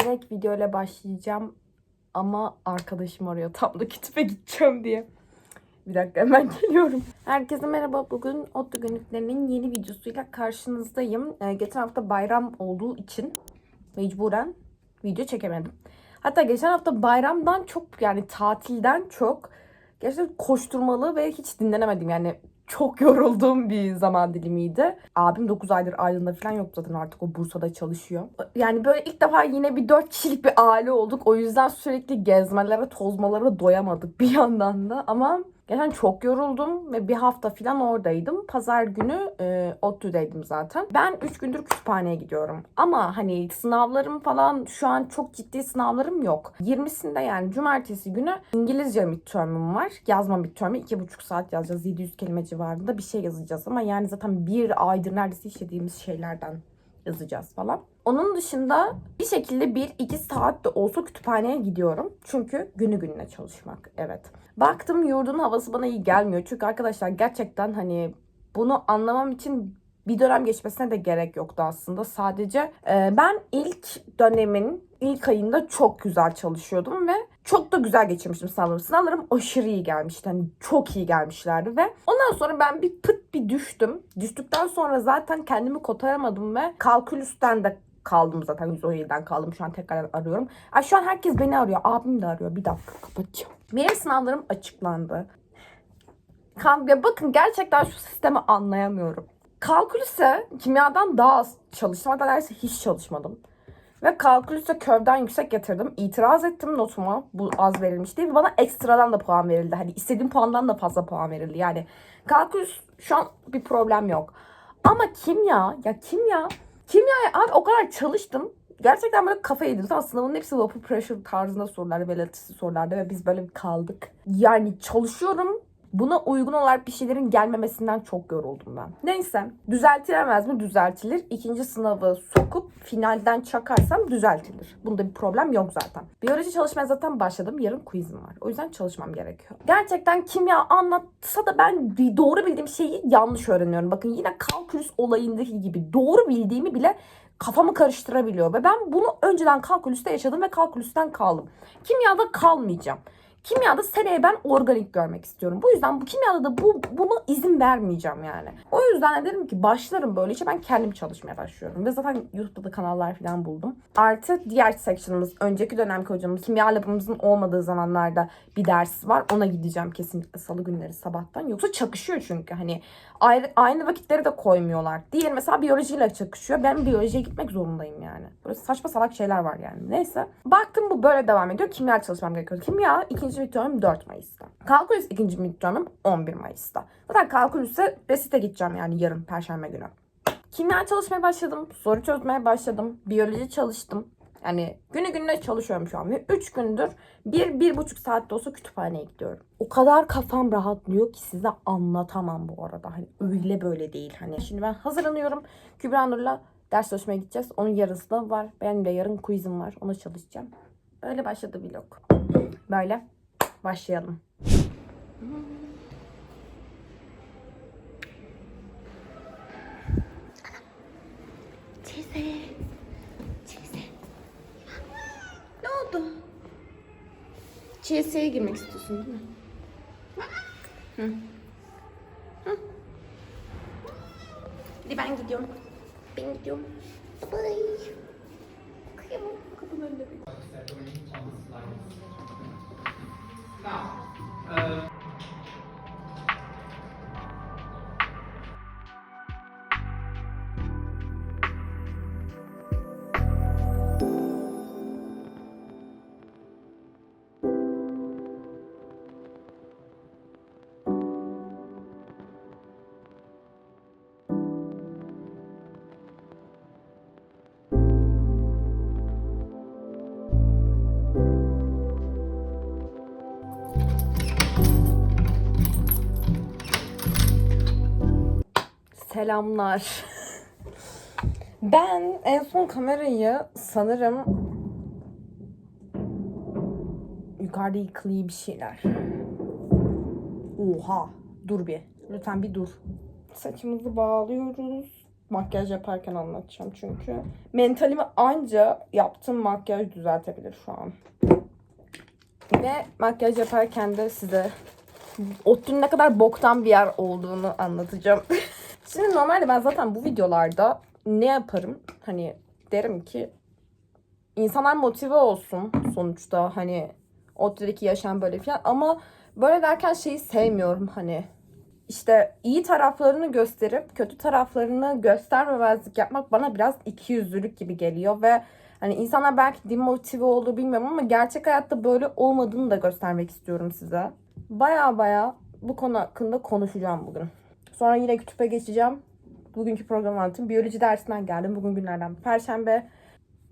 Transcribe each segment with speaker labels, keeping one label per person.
Speaker 1: Direkt videoyla başlayacağım ama arkadaşım arıyor tam da kütüphe gideceğim diye. Bir dakika hemen geliyorum. Herkese merhaba. Bugün Otlu Günlüklerinin yeni videosuyla karşınızdayım. Ee, geçen hafta bayram olduğu için mecburen video çekemedim. Hatta geçen hafta bayramdan çok yani tatilden çok gerçekten koşturmalı ve hiç dinlenemedim. Yani çok yorulduğum bir zaman dilimiydi. Abim 9 aydır Aydın'da falan yok zaten artık o Bursa'da çalışıyor. Yani böyle ilk defa yine bir 4 kişilik bir aile olduk. O yüzden sürekli gezmelere, tozmalara doyamadık bir yandan da. Ama Geçen çok yoruldum ve bir hafta falan oradaydım. Pazar günü e, ODTÜ'deydim zaten. Ben 3 gündür kütüphaneye gidiyorum. Ama hani sınavlarım falan şu an çok ciddi sınavlarım yok. 20'sinde yani cumartesi günü İngilizce midterm'üm var. Yazma midterm'i 2,5 saat yazacağız. 700 kelime civarında bir şey yazacağız. Ama yani zaten bir aydır neredeyse işlediğimiz şeylerden yazacağız falan. Onun dışında bir şekilde 1-2 saat de olsa kütüphaneye gidiyorum. Çünkü günü gününe çalışmak. Evet. Baktım yurdun havası bana iyi gelmiyor. Çünkü arkadaşlar gerçekten hani bunu anlamam için bir dönem geçmesine de gerek yoktu aslında. Sadece e, ben ilk dönemin ilk ayında çok güzel çalışıyordum ve çok da güzel geçirmiştim sınavlarımı. Sınavlarım aşırı iyi gelmişti. Hani çok iyi gelmişlerdi ve ondan sonra ben bir pıt bir düştüm. Düştükten sonra zaten kendimi kotaramadım ve kalkülüsten de kaldım zaten 117'den kaldım. Şu an tekrar arıyorum. Ay şu an herkes beni arıyor. Abim de arıyor. Bir dakika kapatacağım. Benim sınavlarım açıklandı. Kan- Ya bakın gerçekten şu sistemi anlayamıyorum. Kalkülüse kimyadan daha az çalıştım. Hatta neredeyse hiç çalışmadım. Ve kalkülüse kövden yüksek getirdim. İtiraz ettim notuma. Bu az verilmiş değil. Bana ekstradan da puan verildi. Hani istediğim puandan da fazla puan verildi. Yani kalkülüs şu an bir problem yok. Ama kimya, ya kimya, kimyaya abi o kadar çalıştım. Gerçekten böyle kafa yedim. Tamam sınavın hepsi vapur pressure tarzında sorular, belirtisi sorularda ve biz böyle kaldık. Yani çalışıyorum. Buna uygun olarak bir şeylerin gelmemesinden çok yoruldum ben. Neyse düzeltilemez mi? Düzeltilir. İkinci sınavı sokup finalden çakarsam düzeltilir. Bunda bir problem yok zaten. Biyoloji çalışmaya zaten başladım. Yarın quizim var. O yüzden çalışmam gerekiyor. Gerçekten kimya anlatsa da ben doğru bildiğim şeyi yanlış öğreniyorum. Bakın yine kalkülüs olayındaki gibi doğru bildiğimi bile kafamı karıştırabiliyor. Ve ben bunu önceden kalkülüste yaşadım ve kalkülüsten kaldım. Kimyada kalmayacağım. Kimyada seneye ben organik görmek istiyorum. Bu yüzden bu kimyada da bu buna izin vermeyeceğim yani. O yüzden de dedim ki başlarım böyle işe ben kendim çalışmaya başlıyorum. Ve zaten YouTube'da da kanallar falan buldum. Artı diğer section'ımız önceki dönemki hocamız kimya labımızın olmadığı zamanlarda bir ders var. Ona gideceğim kesinlikle salı günleri sabahtan. Yoksa çakışıyor çünkü hani ayrı, aynı vakitleri de koymuyorlar. Diğer mesela biyolojiyle çakışıyor. Ben biyolojiye gitmek zorundayım yani. Böyle saçma salak şeyler var yani. Neyse. Baktım bu böyle devam ediyor. Kimya çalışmam gerekiyor. Kimya ikinci midterm'im 4 Mayıs'ta. Kalkülüs ikinci midterm'im 11 Mayıs'ta. Zaten kalkülüse resite gideceğim yani yarın perşembe günü. Kimya çalışmaya başladım. Soru çözmeye başladım. Biyoloji çalıştım. Yani günü gününe çalışıyorum şu an. Ve 3 gündür bir, bir buçuk saatte olsa kütüphaneye gidiyorum. O kadar kafam rahatlıyor ki size anlatamam bu arada. Hani öyle böyle değil. Hani şimdi ben hazırlanıyorum. Kübra Nur'la ders çalışmaya gideceğiz. Onun yarısı da var. Benim de yarın quizim var. Ona çalışacağım. Öyle başladı vlog. Böyle başlayalım. Çize. Çize. Ne oldu? CS'ye girmek istiyorsun değil mi? Hı. Hı. Hadi ben gidiyorum. Ben gidiyorum. Bye. Kıyamam. Kapının önünde bir. Selamlar. Ben en son kamerayı sanırım yukarıda yıkılayım bir şeyler. Oha. Dur bir. Lütfen bir dur. Saçımızı bağlıyoruz. makyaj yaparken anlatacağım çünkü. Mentalimi anca yaptığım makyaj düzeltebilir şu an. Ve makyaj yaparken de size ODTÜ'nün ne kadar boktan bir yer olduğunu anlatacağım. Şimdi normalde ben zaten bu videolarda ne yaparım? Hani derim ki insanlar motive olsun sonuçta hani ODTÜ'deki yaşam böyle falan ama böyle derken şeyi sevmiyorum hani işte iyi taraflarını gösterip kötü taraflarını göstermemezlik yapmak bana biraz ikiyüzlülük gibi geliyor ve hani insanlar belki demotive olur bilmiyorum ama gerçek hayatta böyle olmadığını da göstermek istiyorum size. Baya baya bu konu hakkında konuşacağım bugün. Sonra yine kütüpe geçeceğim. Bugünkü program anlatayım. Biyoloji dersinden geldim. Bugün günlerden Perşembe.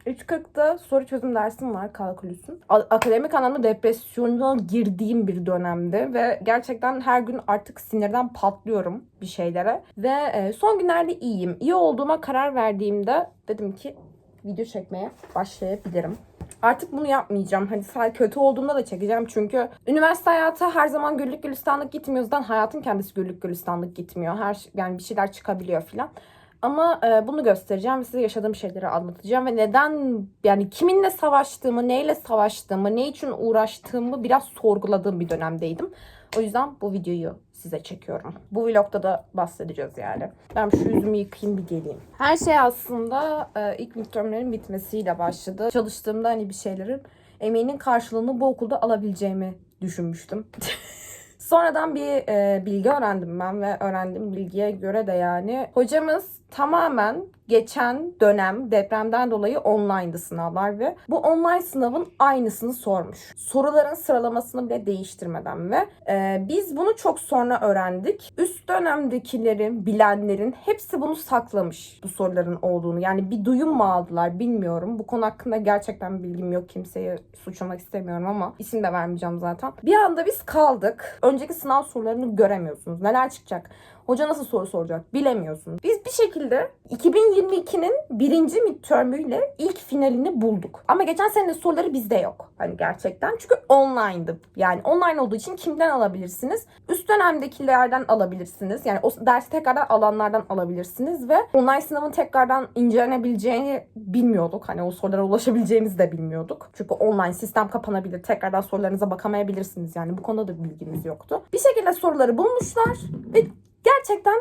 Speaker 1: 3.40'da soru çözüm dersim var kalkülüsün. Akademik anlamda depresyona girdiğim bir dönemde ve gerçekten her gün artık sinirden patlıyorum bir şeylere. Ve e, son günlerde iyiyim. İyi olduğuma karar verdiğimde dedim ki video çekmeye başlayabilirim. Artık bunu yapmayacağım. Hani sadece kötü olduğumda da çekeceğim. Çünkü üniversite hayatı her zaman güllük gülistanlık gitmiyor. Zaten hayatın kendisi güllük gülistanlık gitmiyor. Her yani bir şeyler çıkabiliyor filan. Ama e, bunu göstereceğim ve size yaşadığım şeyleri anlatacağım ve neden yani kiminle savaştığımı, neyle savaştığımı, ne için uğraştığımı biraz sorguladığım bir dönemdeydim. O yüzden bu videoyu size çekiyorum. Bu vlogda da bahsedeceğiz yani. Ben şu yüzümü yıkayayım bir geleyim. Her şey aslında e, ilk midtermlerin bitmesiyle başladı. Çalıştığımda hani bir şeylerin emeğinin karşılığını bu okulda alabileceğimi düşünmüştüm. Sonradan bir e, bilgi öğrendim ben ve öğrendiğim bilgiye göre de yani hocamız tamamen geçen dönem depremden dolayı online'dı sınavlar ve bu online sınavın aynısını sormuş. Soruların sıralamasını bile değiştirmeden ve e, biz bunu çok sonra öğrendik. Üst dönemdekilerin, bilenlerin hepsi bunu saklamış bu soruların olduğunu. Yani bir duyum mu aldılar bilmiyorum. Bu konu hakkında gerçekten bilgim yok. Kimseyi suçlamak istemiyorum ama isim de vermeyeceğim zaten. Bir anda biz kaldık. Önceki sınav sorularını göremiyorsunuz. Neler çıkacak? Hoca nasıl soru soracak bilemiyorsunuz. Biz bir şekilde 2022'nin birinci midtermüyle ilk finalini bulduk. Ama geçen senenin soruları bizde yok. Hani gerçekten. Çünkü online'dı. Yani online olduğu için kimden alabilirsiniz? Üst dönemdekilerden alabilirsiniz. Yani o dersi tekrardan alanlardan alabilirsiniz ve online sınavın tekrardan incelenebileceğini bilmiyorduk. Hani o sorulara ulaşabileceğimizi de bilmiyorduk. Çünkü online sistem kapanabilir. Tekrardan sorularınıza bakamayabilirsiniz. Yani bu konuda da bilgimiz yoktu. Bir şekilde soruları bulmuşlar ve gerçekten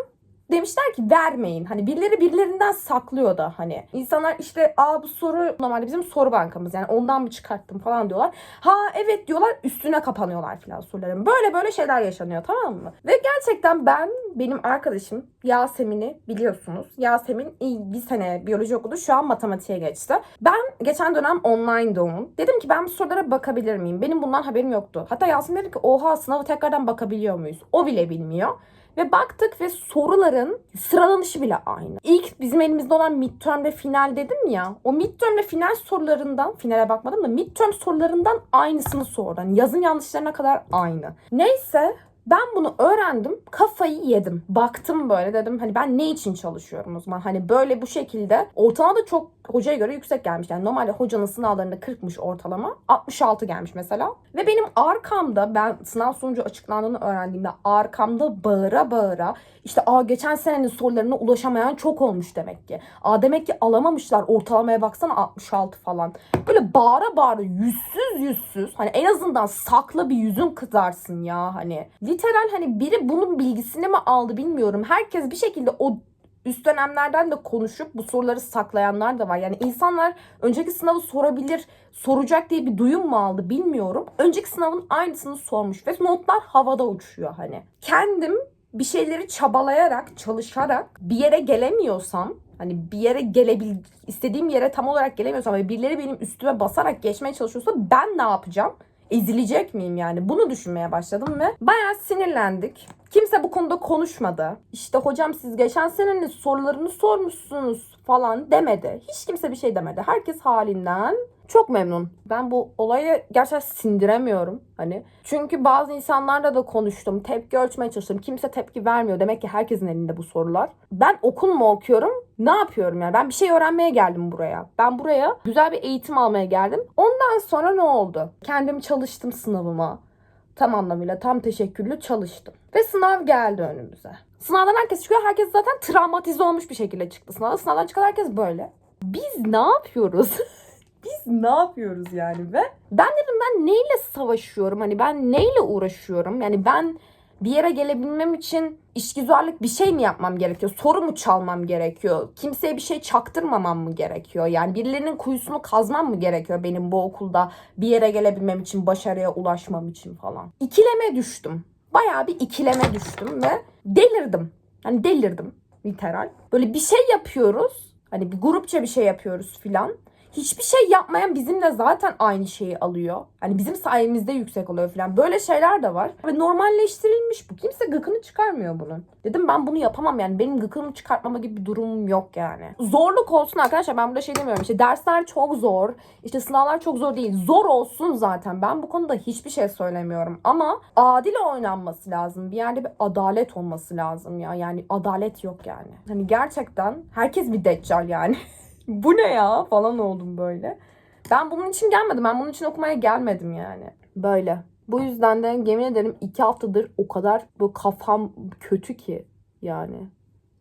Speaker 1: demişler ki vermeyin. Hani birileri birilerinden saklıyor da hani. insanlar işte aa bu soru normalde bizim soru bankamız yani ondan mı çıkarttım falan diyorlar. Ha evet diyorlar üstüne kapanıyorlar falan soruların. Böyle böyle şeyler yaşanıyor tamam mı? Ve gerçekten ben benim arkadaşım Yasemin'i biliyorsunuz. Yasemin bir sene biyoloji okudu. Şu an matematiğe geçti. Ben geçen dönem online'da onun. Dedim ki ben bu sorulara bakabilir miyim? Benim bundan haberim yoktu. Hatta Yasemin dedi ki oha sınavı tekrardan bakabiliyor muyuz? O bile bilmiyor. Ve baktık ve soruların sıralanışı bile aynı. İlk bizim elimizde olan midterm'de final dedim ya. O midterm'de final sorularından, finale bakmadım da midterm sorularından aynısını sordu. Hani yazım yanlışlarına kadar aynı. Neyse ben bunu öğrendim. Kafayı yedim. Baktım böyle dedim hani ben ne için çalışıyorum o zaman? Hani böyle bu şekilde ortalama da çok hocaya göre yüksek gelmiş. Yani normalde hocanın sınavlarında 40'mış ortalama. 66 gelmiş mesela. Ve benim arkamda ben sınav sonucu açıklandığını öğrendiğimde arkamda bağıra bağıra işte aa geçen senenin sorularına ulaşamayan çok olmuş demek ki. Aa demek ki alamamışlar ortalamaya baksana 66 falan. Böyle bağıra bağıra yüzsüz yüzsüz hani en azından sakla bir yüzün kızarsın ya hani. Literal hani biri bunun bilgisini mi aldı bilmiyorum. Herkes bir şekilde o üst dönemlerden de konuşup bu soruları saklayanlar da var. Yani insanlar önceki sınavı sorabilir, soracak diye bir duyum mu aldı bilmiyorum. Önceki sınavın aynısını sormuş ve notlar havada uçuyor hani. Kendim bir şeyleri çabalayarak, çalışarak bir yere gelemiyorsam hani bir yere gelebil istediğim yere tam olarak gelemiyorsam ve birileri benim üstüme basarak geçmeye çalışıyorsa ben ne yapacağım? Ezilecek miyim yani? Bunu düşünmeye başladım ve bayağı sinirlendik. Kimse bu konuda konuşmadı. İşte hocam siz geçen senenin sorularını sormuşsunuz falan demedi. Hiç kimse bir şey demedi. Herkes halinden çok memnun. Ben bu olayı gerçekten sindiremiyorum. Hani çünkü bazı insanlarla da konuştum. Tepki ölçmeye çalıştım. Kimse tepki vermiyor. Demek ki herkesin elinde bu sorular. Ben okul mu okuyorum? Ne yapıyorum yani? Ben bir şey öğrenmeye geldim buraya. Ben buraya güzel bir eğitim almaya geldim. Ondan sonra ne oldu? Kendim çalıştım sınavıma. Tam anlamıyla tam teşekkürlü çalıştım. Ve sınav geldi önümüze. Sınavdan herkes çıkıyor. Herkes zaten travmatize olmuş bir şekilde çıktı sınavdan. Sınavdan çıkan herkes böyle. Biz ne yapıyoruz? Biz ne yapıyoruz yani ve ben dedim ben neyle savaşıyorum? Hani ben neyle uğraşıyorum? Yani ben bir yere gelebilmem için işgüzarlık bir şey mi yapmam gerekiyor? Soru mu çalmam gerekiyor? Kimseye bir şey çaktırmamam mı gerekiyor? Yani birilerinin kuyusunu kazmam mı gerekiyor benim bu okulda bir yere gelebilmem için, başarıya ulaşmam için falan? İkileme düştüm. Bayağı bir ikileme düştüm ve delirdim. Hani delirdim literal. Böyle bir şey yapıyoruz. Hani bir grupça bir şey yapıyoruz filan. Hiçbir şey yapmayan bizimle zaten aynı şeyi alıyor. Hani bizim sayemizde yüksek oluyor falan. Böyle şeyler de var. Ve normalleştirilmiş bu. Kimse gıkını çıkarmıyor bunun. Dedim ben bunu yapamam yani. Benim gıkımı çıkartmama gibi bir durumum yok yani. Zorluk olsun arkadaşlar. Ben burada şey demiyorum. İşte dersler çok zor. İşte sınavlar çok zor değil. Zor olsun zaten. Ben bu konuda hiçbir şey söylemiyorum. Ama adil oynanması lazım. Bir yerde bir adalet olması lazım ya. Yani adalet yok yani. Hani gerçekten herkes bir deccal yani. bu ne ya falan oldum böyle. Ben bunun için gelmedim. Ben bunun için okumaya gelmedim yani. Böyle. Bu yüzden de yemin ederim iki haftadır o kadar bu kafam kötü ki yani.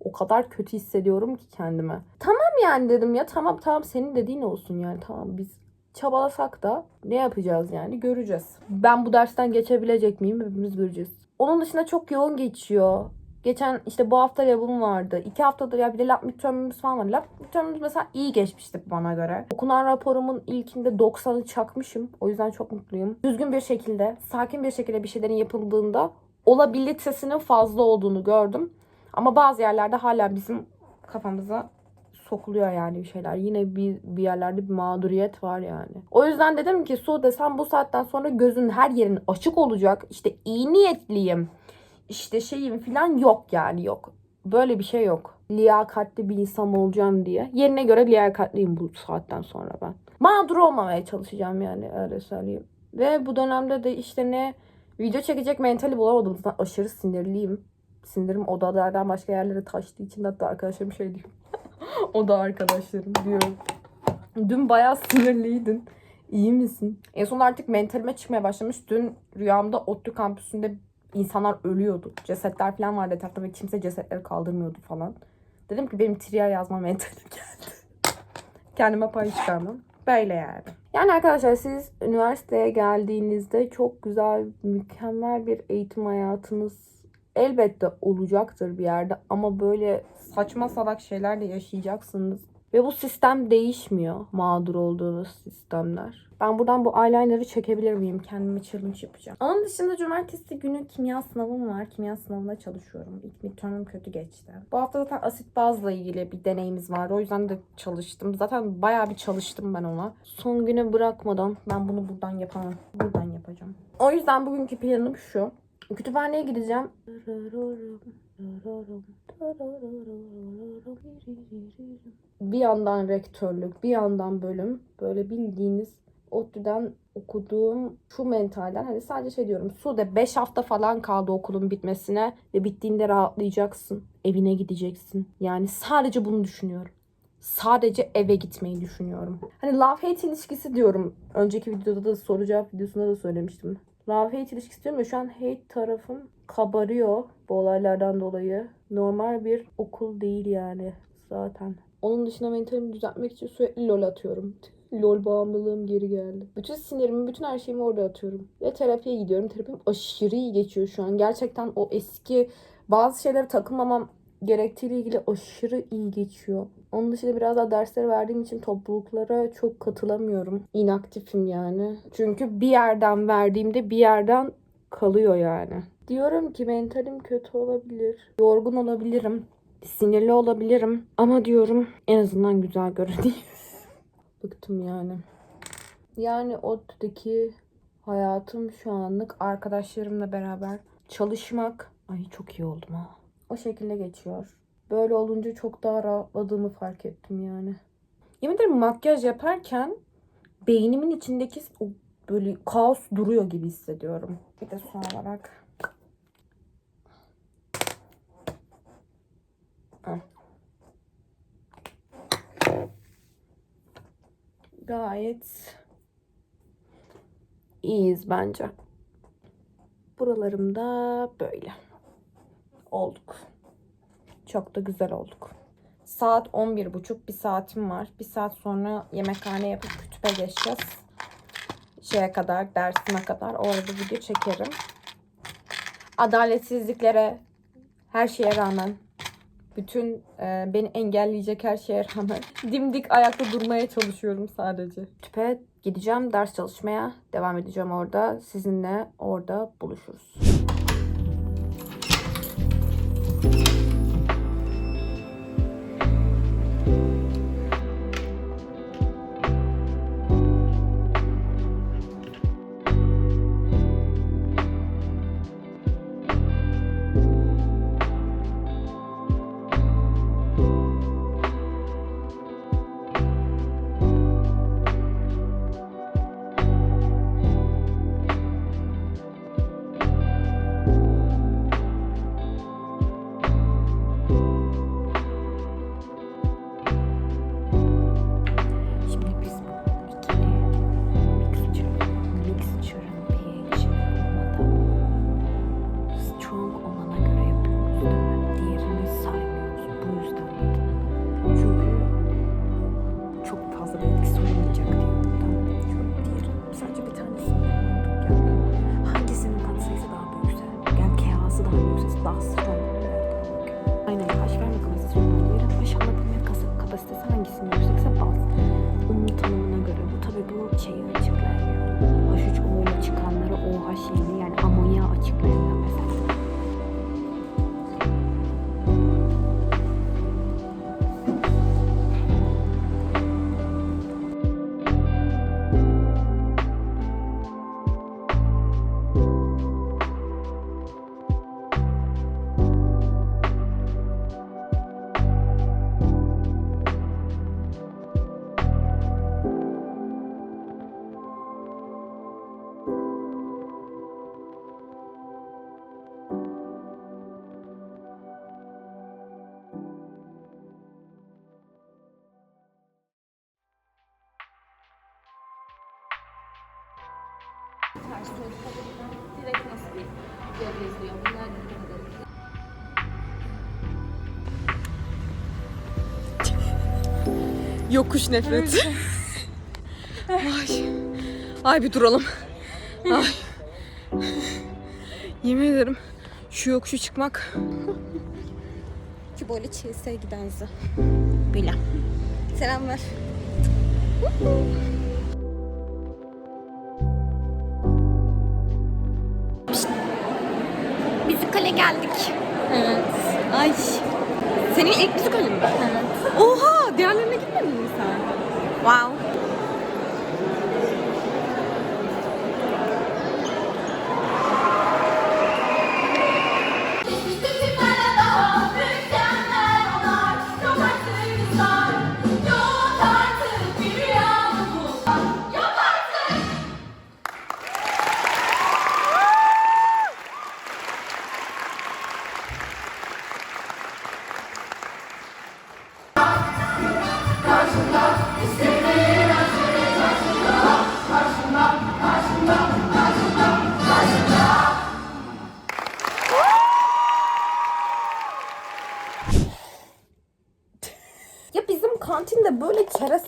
Speaker 1: O kadar kötü hissediyorum ki kendime. Tamam yani dedim ya tamam tamam senin dediğin olsun yani tamam biz çabalasak da ne yapacağız yani göreceğiz. Ben bu dersten geçebilecek miyim hepimiz göreceğiz. Onun dışında çok yoğun geçiyor. Geçen işte bu hafta labım vardı. İki haftadır ya bir de lab midterm'ümüz falan var. Lab midterm'ümüz mesela iyi geçmişti bana göre. Okunan raporumun ilkinde 90'ı çakmışım. O yüzden çok mutluyum. Düzgün bir şekilde, sakin bir şekilde bir şeylerin yapıldığında olabilitesinin fazla olduğunu gördüm. Ama bazı yerlerde hala bizim kafamıza sokuluyor yani bir şeyler. Yine bir, bir yerlerde bir mağduriyet var yani. O yüzden dedim ki Sude sen bu saatten sonra gözün her yerin açık olacak. İşte iyi niyetliyim işte şeyim falan yok yani yok. Böyle bir şey yok. Liyakatli bir insan olacağım diye. Yerine göre liyakatliyim bu saatten sonra ben. Mağdur olmamaya çalışacağım yani öyle söyleyeyim. Ve bu dönemde de işte ne video çekecek mentali bulamadım. Zaten aşırı sinirliyim. Sinirim odalardan başka yerlere taştığı için hatta arkadaşlarım şey diyor. Oda arkadaşlarım diyorum. Dün bayağı sinirliydin. İyi misin? En son artık mentalime çıkmaya başlamış. Dün rüyamda ODTÜ kampüsünde insanlar ölüyordu. Cesetler falan vardı etrafta ve kimse cesetleri kaldırmıyordu falan. Dedim ki benim triya yazma mentalim geldi. Kendime pay çıkarmam. Böyle yani. Yani arkadaşlar siz üniversiteye geldiğinizde çok güzel, mükemmel bir eğitim hayatınız elbette olacaktır bir yerde ama böyle saçma salak şeyler de yaşayacaksınız. Ve bu sistem değişmiyor mağdur olduğunuz sistemler. Ben buradan bu eyeliner'ı çekebilir miyim? Kendime challenge yapacağım. Onun dışında cumartesi günü kimya sınavım var. Kimya sınavına çalışıyorum. İlk midterm'üm kötü geçti. Bu hafta zaten asit bazla ilgili bir deneyimiz vardı. O yüzden de çalıştım. Zaten bayağı bir çalıştım ben ona. Son güne bırakmadan ben bunu buradan yapamam. Buradan yapacağım. O yüzden bugünkü planım şu. Kütüphaneye gideceğim. Bir yandan rektörlük, bir yandan bölüm. Böyle bildiğiniz ODTÜ'den okuduğum şu mentalden hani sadece şey diyorum. Sude 5 hafta falan kaldı okulun bitmesine ve bittiğinde rahatlayacaksın. Evine gideceksin. Yani sadece bunu düşünüyorum. Sadece eve gitmeyi düşünüyorum. Hani love hate ilişkisi diyorum. Önceki videoda da soru cevap videosunda da söylemiştim. Love hate ilişkisi diyorum ve şu an hate tarafım kabarıyor bu olaylardan dolayı. Normal bir okul değil yani zaten. Onun dışında mentalimi düzeltmek için sürekli lol atıyorum. LOL bağımlılığım geri geldi. Bütün sinirimi, bütün her şeyimi orada atıyorum. Ve terapiye gidiyorum. Terapim aşırı iyi geçiyor şu an. Gerçekten o eski bazı şeylere takılmamam gerektiğiyle ilgili aşırı iyi geçiyor. Onun dışında biraz daha dersleri verdiğim için topluluklara çok katılamıyorum. İnaktifim yani. Çünkü bir yerden verdiğimde bir yerden kalıyor yani. Diyorum ki mentalim kötü olabilir. Yorgun olabilirim. Sinirli olabilirim. Ama diyorum en azından güzel görüneyim. Bıktım yani. Yani ODTÜ'deki hayatım şu anlık arkadaşlarımla beraber çalışmak. Ay çok iyi oldum ha. O şekilde geçiyor. Böyle olunca çok daha rahatladığımı fark ettim yani. Yemin ederim makyaj yaparken beynimin içindeki o böyle kaos duruyor gibi hissediyorum. Bir de son olarak gayet iyiyiz bence. Buralarımda böyle olduk. Çok da güzel olduk. Saat 11.30 bir saatim var. Bir saat sonra yemekhane yapıp kütüpe geçeceğiz. Şeye kadar, dersime kadar. Orada video çekerim. Adaletsizliklere, her şeye rağmen, bütün e, beni engelleyecek her şeye rağmen dimdik ayakta durmaya çalışıyorum sadece. Tüpe gideceğim, ders çalışmaya devam edeceğim orada. Sizinle orada buluşuruz. Yokuş nefreti. Ay. Ay bir duralım. Ay. Yemin ederim şu yokuşu çıkmak. Şu böyle giden hızı. Böyle. Selam ver. Müzikale geldik.
Speaker 2: Evet.
Speaker 1: Ay. Senin ilk müzikalin mi?
Speaker 2: Evet.
Speaker 1: Oha! Diğerlerine gitmedin mi sen? Wow.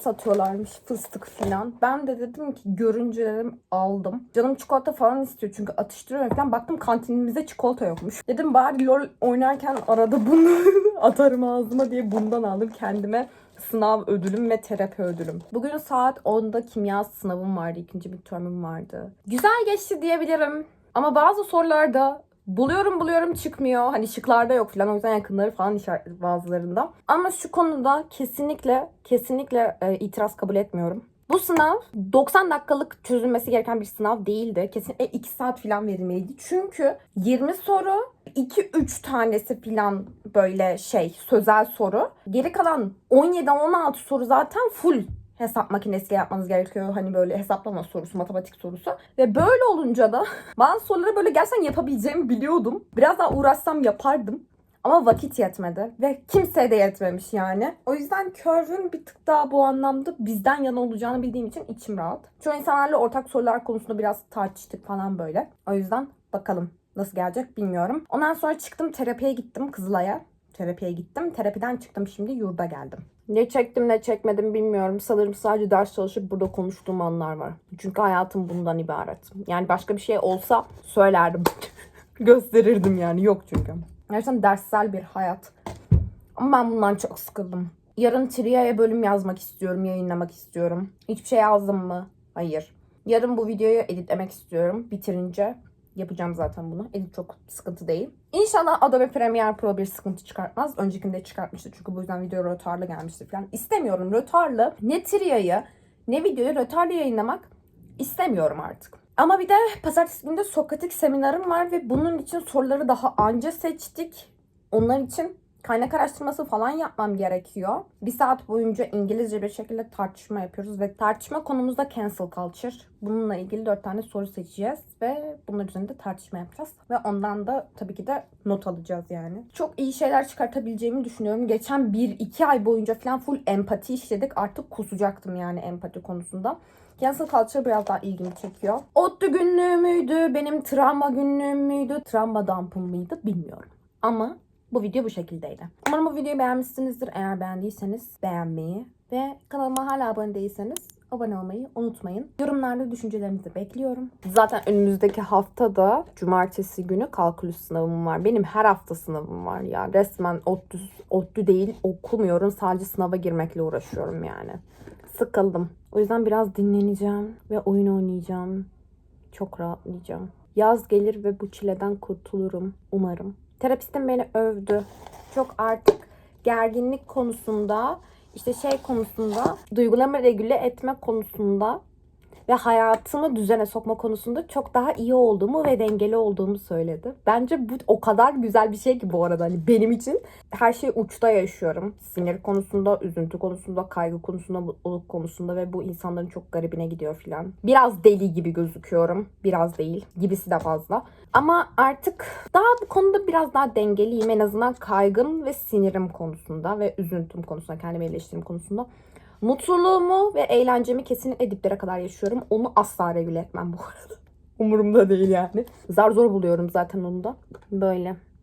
Speaker 1: Satıyorlarmış fıstık filan. Ben de dedim ki görünce dedim aldım. Canım çikolata falan istiyor çünkü atıştırıyorum falan. Baktım kantinimizde çikolata yokmuş. Dedim bari lol oynarken arada bunu atarım ağzıma diye bundan aldım kendime. Sınav ödülüm ve terapi ödülüm. Bugün saat 10'da kimya sınavım vardı. ikinci midterm'üm vardı. Güzel geçti diyebilirim. Ama bazı sorularda Buluyorum buluyorum çıkmıyor. Hani şıklarda yok falan. O yüzden yakınları falan işaret bazılarında. Ama şu konuda kesinlikle kesinlikle e, itiraz kabul etmiyorum. Bu sınav 90 dakikalık çözülmesi gereken bir sınav değildi. Kesinlikle 2 saat falan verilmeliydi. Çünkü 20 soru 2-3 tanesi falan böyle şey sözel soru. Geri kalan 17-16 soru zaten full hesap makinesiyle yapmanız gerekiyor. Hani böyle hesaplama sorusu, matematik sorusu. Ve böyle olunca da bazı soruları böyle gerçekten yapabileceğimi biliyordum. Biraz daha uğraşsam yapardım. Ama vakit yetmedi ve kimseye de yetmemiş yani. O yüzden Curve'ün bir tık daha bu anlamda bizden yana olacağını bildiğim için içim rahat. Çoğu insanlarla ortak sorular konusunda biraz tartıştık falan böyle. O yüzden bakalım nasıl gelecek bilmiyorum. Ondan sonra çıktım terapiye gittim Kızılay'a. Terapiye gittim. Terapiden çıktım şimdi yurda geldim. Ne çektim ne çekmedim bilmiyorum. Sanırım sadece ders çalışıp burada konuştuğum anlar var. Çünkü hayatım bundan ibaret. Yani başka bir şey olsa söylerdim. Gösterirdim yani. Yok çünkü. Gerçekten derssel bir hayat. Ama ben bundan çok sıkıldım. Yarın Tria'ya bölüm yazmak istiyorum, yayınlamak istiyorum. Hiçbir şey yazdım mı? Hayır. Yarın bu videoyu editlemek istiyorum. Bitirince yapacağım zaten bunu. Edit çok sıkıntı değil. İnşallah Adobe Premiere Pro bir sıkıntı çıkartmaz. Öncekinde çıkartmıştı çünkü bu yüzden video rötarlı gelmişti falan. İstemiyorum rötarlı. Ne Tria'yı ne videoyu rötarlı yayınlamak istemiyorum artık. Ama bir de pazartesi günü de Sokratik seminerim var ve bunun için soruları daha anca seçtik. Onlar için kaynak araştırması falan yapmam gerekiyor. Bir saat boyunca İngilizce bir şekilde tartışma yapıyoruz ve tartışma konumuz da cancel culture. Bununla ilgili dört tane soru seçeceğiz ve bunlar üzerinde tartışma yapacağız. Ve ondan da tabii ki de not alacağız yani. Çok iyi şeyler çıkartabileceğimi düşünüyorum. Geçen 1-2 ay boyunca falan full empati işledik. Artık kusacaktım yani empati konusunda. Cancel culture biraz daha ilgimi çekiyor. Otlu günlüğü müydü? Benim travma günlüğüm müydü? Travma dump'ım mıydı? Bilmiyorum. Ama bu video bu şekildeydi. Umarım bu videoyu beğenmişsinizdir. Eğer beğendiyseniz beğenmeyi ve kanalıma hala abone değilseniz abone olmayı unutmayın. Yorumlarda düşüncelerinizi bekliyorum. Zaten önümüzdeki haftada cumartesi günü kalkülüs sınavım var. Benim her hafta sınavım var ya. Resmen ODTÜ, ODTÜ değil okumuyorum. Sadece sınava girmekle uğraşıyorum yani. Sıkıldım. O yüzden biraz dinleneceğim ve oyun oynayacağım. Çok rahatlayacağım. Yaz gelir ve bu çileden kurtulurum umarım. Terapistim beni övdü. Çok artık gerginlik konusunda, işte şey konusunda, duygularımı regüle etme konusunda ve hayatımı düzene sokma konusunda çok daha iyi olduğumu ve dengeli olduğumu söyledi. Bence bu o kadar güzel bir şey ki bu arada hani benim için her şeyi uçta yaşıyorum. Sinir konusunda, üzüntü konusunda, kaygı konusunda, mutluluk konusunda ve bu insanların çok garibine gidiyor filan. Biraz deli gibi gözüküyorum. Biraz değil. Gibisi de fazla. Ama artık daha bu konuda biraz daha dengeliyim. En azından kaygım ve sinirim konusunda ve üzüntüm konusunda, kendimi eleştirim konusunda. Mutluluğumu ve eğlencemi kesinlikle diplere kadar yaşıyorum. Onu asla regüle etmem bu arada. Umurumda değil yani. Zar zor buluyorum zaten onu da. Böyle.